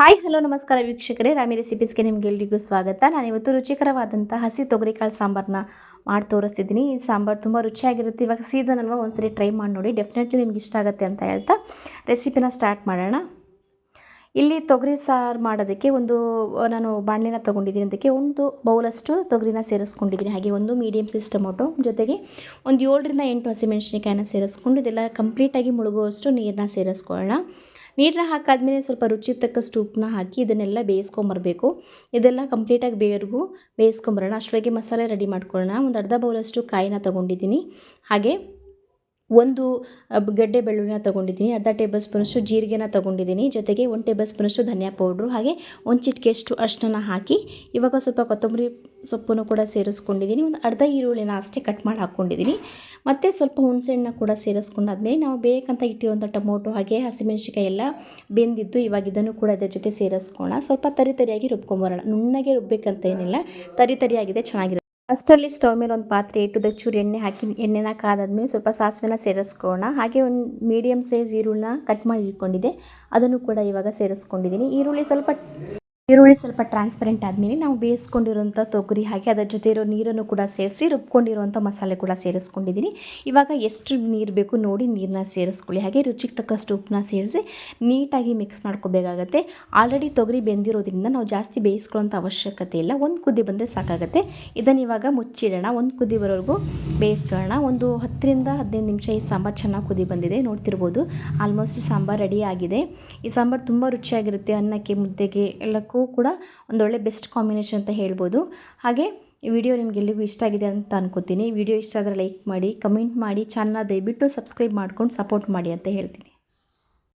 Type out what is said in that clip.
Hi, hello, ನಮಸ್ಕಾರ ವೀಕ್ಷಕರೇ. ರಾಮಿ ರೆಸಿಪೀಸ್ಗೆ ನಿಮಗೆಲ್ಲರಿಗೂ ಸ್ವಾಗತ. ನಾನು ಇವತ್ತು ರುಚಿಕರವಾದಂಥ ಹಸಿ ತೊಗರಿಕಾಳು ಸಾಂಬಾರನ್ನ ಮಾಡಿ ತೋರಿಸ್ತಿದ್ದೀನಿ. ಈ ಸಾಂಬಾರು ತುಂಬ ರುಚಿಯಾಗಿರುತ್ತೆ. ಇವಾಗ ಸೀಸನ್ ಅಲ್ವಾ, ಒಂದ್ಸರಿ ಟ್ರೈ ಮಾಡಿ ನೋಡಿ. ಡೆಫಿನೆಟ್ಲಿ ನಿಮ್ಗೆ ಇಷ್ಟ ಆಗುತ್ತೆ ಅಂತ ಹೇಳ್ತಾ ರೆಸಿಪಿನ ಸ್ಟಾರ್ಟ್ ಮಾಡೋಣ. ಇಲ್ಲಿ ತೊಗರಿ ಸಾರು ಮಾಡೋದಕ್ಕೆ ಒಂದು, ನಾನು ಬಾಣಲಿನ ತೊಗೊಂಡಿದ್ದೀನಿ ಅದಕ್ಕೆ ಒಂದು ಬೌಲಷ್ಟು ತೊಗರಿನ ಸೇರಿಸ್ಕೊಂಡಿದ್ದೀನಿ. ಹಾಗೆ ಒಂದು ಮೀಡಿಯಮ್ ಸೈಜ್ ಟೊಮೊಟೊ, ಜೊತೆಗೆ ಒಂದು ಏಳರಿಂದ ಎಂಟು ಹಸಿಮೆಣಸಿನಕಾಯಿನ ಸೇರಿಸ್ಕೊಂಡು ಇದೆಲ್ಲ ಕಂಪ್ಲೀಟಾಗಿ ಮುಳುಗುವಷ್ಟು ನೀರನ್ನ ಸೇರಿಸ್ಕೊಳ್ಳೋಣ. ನೀರನ್ನ ಹಾಕಾದ್ಮೇಲೆ ಸ್ವಲ್ಪ ರುಚಿ ತಕ್ಕಷ್ಟು ಉಪ್ಪನ್ನ ಹಾಕಿ ಇದನ್ನೆಲ್ಲ ಬೇಯಿಸ್ಕೊಂಬರ್ಬೇಕು. ಇದೆಲ್ಲ ಕಂಪ್ಲೀಟಾಗಿ ಬೇಯೋರ್ಗೂ ಬೇಯಿಸ್ಕೊಂಬರೋಣ. ಅಷ್ಟರೊಳಗೆ ಮಸಾಲೆ ರೆಡಿ ಮಾಡ್ಕೊಳ್ಳೋಣ. ಒಂದು ಅರ್ಧ ಬೌಲಷ್ಟು ಕಾಯಿನ ತೊಗೊಂಡಿದ್ದೀನಿ. ಹಾಗೆ ಒಂದು ಗಡ್ಡೆ ಬೆಳ್ಳುಳ್ಳಿನ ತೊಗೊಂಡಿದ್ದೀನಿ, ಅರ್ಧ ಟೇಬಲ್ ಸ್ಪೂನಷ್ಟು ಜೀರಿಗೆನ ತೊಗೊಂಡಿದ್ದೀನಿ. ಜೊತೆಗೆ ಒಂದು ಟೇಬಲ್ ಸ್ಪೂನಷ್ಟು ಧನಿಯಾ ಪೌಡ್ರು, ಹಾಗೆ ಒಂದು ಚಿಟಿಕೆಯಷ್ಟು ಅಷ್ಟನ್ನು ಹಾಕಿ ಇವಾಗ ಸ್ವಲ್ಪ ಕೊತ್ತಂಬರಿ ಸೊಪ್ಪನ್ನು ಕೂಡ ಸೇರಿಸ್ಕೊಂಡಿದ್ದೀನಿ. ಒಂದು ಅರ್ಧ ಈರುಳ್ಳಿನ ಅಷ್ಟೇ ಕಟ್ ಮಾಡಿ ಹಾಕ್ಕೊಂಡಿದ್ದೀನಿ. ಮತ್ತು ಸ್ವಲ್ಪ ಹುಣಸೆಹಣ್ಣು ಕೂಡ ಸೇರಿಸ್ಕೊಂಡಾದ್ಮೇಲೆ ನಾವು ಬೇಕಂತ ಇಟ್ಟಿರುವಂಥ ಟೊಮೊಟೊ, ಹಾಗೆ ಹಸಿಮೆಣಸಿಕಾಯಿ ಎಲ್ಲ ಬೆಂದಿದ್ದು ಇವಾಗ ಇದನ್ನು ಕೂಡ ಇದ್ರ ಜೊತೆ ಸೇರಿಸ್ಕೊಳ್ಳೋಣ. ಸ್ವಲ್ಪ ತರಿ ತರಿಯಾಗಿ ರುಬ್ಕೊಂಬರೋಣ. ನುಣ್ಣಗೆ ರುಬ್ಬೇಕಂತ ಏನಿಲ್ಲ. ತರಿ ತರಿಯಾಗಿದೆ, ಚೆನ್ನಾಗಿರುತ್ತೆ. ಅಷ್ಟರಲ್ಲಿ ಸ್ಟವ್ ಮೇಲೆ ಒಂದು ಪಾತ್ರೆ ಇಟ್ಟು ದಚ್ಚೂರು ಚೂರು ಎಣ್ಣೆ ಹಾಕಿ ಎಣ್ಣೆನ ಕಾದಾದ್ಮೇಲೆ ಸ್ವಲ್ಪ ಸಾಸಿವೆನ ಸೇರಿಸ್ಕೊಳ್ಳೋಣ. ಹಾಗೆ ಒಂದು ಮೀಡಿಯಮ್ ಸೈಜ್ ಈರುಳ್ಳಿನ ಕಟ್ ಮಾಡಿ ಇಟ್ಕೊಂಡಿದ್ದೆ. ಅದನ್ನು ಕೂಡ ಇವಾಗ ಸೇರಿಸ್ಕೊಂಡಿದ್ದೀನಿ. ಈರುಳ್ಳಿ ಸ್ವಲ್ಪ ಈರುಳ್ಳಿ ಸ್ವಲ್ಪ ಟ್ರಾನ್ಸ್ಪರೆಂಟ್ ಆದಮೇಲೆ ನಾವು ಬೇಯಿಸ್ಕೊಂಡಿರುವಂಥ ತೊಗರಿ ಹಾಕಿ ಅದರ ಜೊತೆ ಇರೋ ನೀರನ್ನು ಕೂಡ ಸೇರಿಸಿ, ರುಬ್ಕೊಂಡಿರುವಂಥ ಮಸಾಲೆ ಕೂಡ ಸೇರಿಸ್ಕೊಂಡಿದ್ದೀನಿ. ಇವಾಗ ಎಷ್ಟು ನೀರು ಬೇಕು ನೋಡಿ ನೀರನ್ನ ಸೇರಿಸ್ಕೊಳ್ಳಿ. ಹಾಗೆ ರುಚಿಗೆ ತಕ್ಕಷ್ಟು ಉಪ್ಪನ್ನ ಸೇರಿಸಿ ನೀಟಾಗಿ ಮಿಕ್ಸ್ ಮಾಡ್ಕೋಬೇಕಾಗತ್ತೆ. ಆಲ್ರೆಡಿ ತೊಗರಿ ಬೆಂದಿರೋದ್ರಿಂದ ನಾವು ಜಾಸ್ತಿ ಬೇಯಿಸ್ಕೊಳ್ಳೋಂಥ ಅವಶ್ಯಕತೆ ಇಲ್ಲ. ಒಂದು ಕುದಿ ಬಂದರೆ ಸಾಕಾಗುತ್ತೆ. ಇದನ್ನು ಇವಾಗ ಮುಚ್ಚಿಡೋಣ. ಒಂದು ಕುದಿ ಬರೋವರೆಗೂ ಬೇಯಿಸ್ಕೊಳ್ಳೋಣ. ಒಂದು ಹತ್ತರಿಂದ ಹದಿನೈದು ನಿಮಿಷ ಈ ಸಾಂಬಾರು ಚೆನ್ನಾಗಿ ಕುದಿ ಬಂದಿದೆ. ನೋಡ್ತಿರ್ಬೋದು. ಆಲ್ಮೋಸ್ಟ್ ಸಾಂಬಾರು ರೆಡಿ ಆಗಿದೆ. ಈ ಸಾಂಬಾರು ತುಂಬ ರುಚಿಯಾಗಿರುತ್ತೆ. ಅನ್ನಕ್ಕೆ, ಮುದ್ದೆಗೆ, ಎಲ್ಲಕ್ಕೂ ಕೂಡ ಒಂದೊಳ್ಳೆ ಬೆಸ್ಟ್ ಕಾಂಬಿನೇಷನ್ ಅಂತ ಹೇಳ್ಬೋದು. ಹಾಗೆ ಈ ವಿಡಿಯೋ ನಿಮಗೆಲ್ಲಿಗೂ ಇಷ್ಟ ಆಗಿದೆ ಅಂತ ಅನ್ಕೋತೀನಿ. ವಿಡಿಯೋ ಇಷ್ಟ ಆದರೆ ಲೈಕ್ ಮಾಡಿ, ಕಮೆಂಟ್ ಮಾಡಿ, ಚಾನಲ್ನ ದಯವಿಟ್ಟು ಸಬ್ಸ್ಕ್ರೈಬ್ ಮಾಡ್ಕೊಂಡು ಸಪೋರ್ಟ್ ಮಾಡಿ ಅಂತ ಹೇಳ್ತೀನಿ.